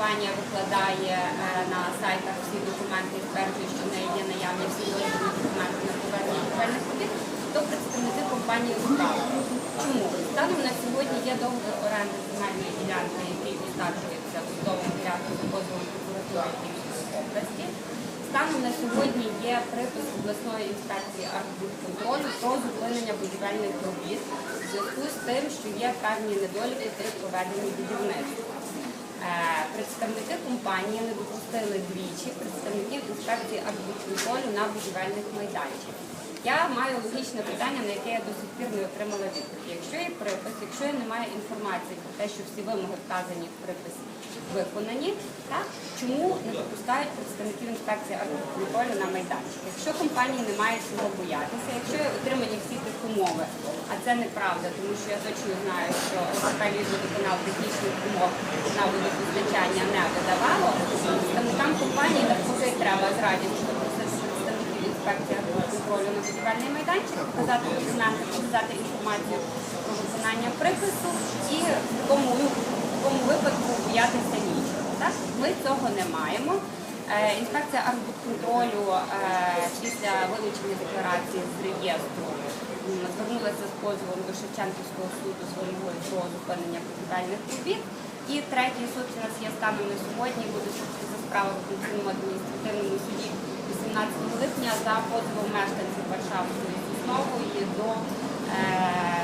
компанія викладає е, на сайтах всі документи і стверджує, що в неї є наявні всі дозвільні документи на проведення будівельних робіт, то представники компанії устали. Чому? Станом на сьогодні є договір оренди земельної ділянки, який оскаржується в судовому порядку за позовом прокуратури Київської області. Станом на сьогодні є припис обласної інспекції архбудконтролю про зупинення будівельних робіт в зв'язку з тим, що є певні недоліки при проведенні будівництва. Представники компанії не допустили двічі представників інспекції архбудконтролю на будівельних майданчиках. Я маю логічне питання, на яке я до сих пір не отримала відповіді. Якщо є припис, якщо немає інформації про те, що всі вимоги вказані в приписі виконані, так чому не допускають представників інспекції архбудконтролю на майданчик? Якщо компанії немає чого боятися, якщо отримані всі тих умови, це неправда, тому що я точно знаю, що СП «Львівводоканал» технічних умов на водопостачання не видавало, представникам компанії навпаки треба з радістю представників інспекції контролю на будівельний майданчик, показати документи, показати інформацію про виконання припису і в такому, в такому випадку боятися нічого. Ми цього не маємо. Е, Інспекція архбудконтролю е, після вилучення декларації з реєстру звернулася з позовом до Шевченківського суду з про зупинення капітальних робіт. І третій суд у нас є станом на сьогодні, буде за справа в Конституційному адміністративному суді 18 липня за позовом мешканців Варшавської Соснової до е,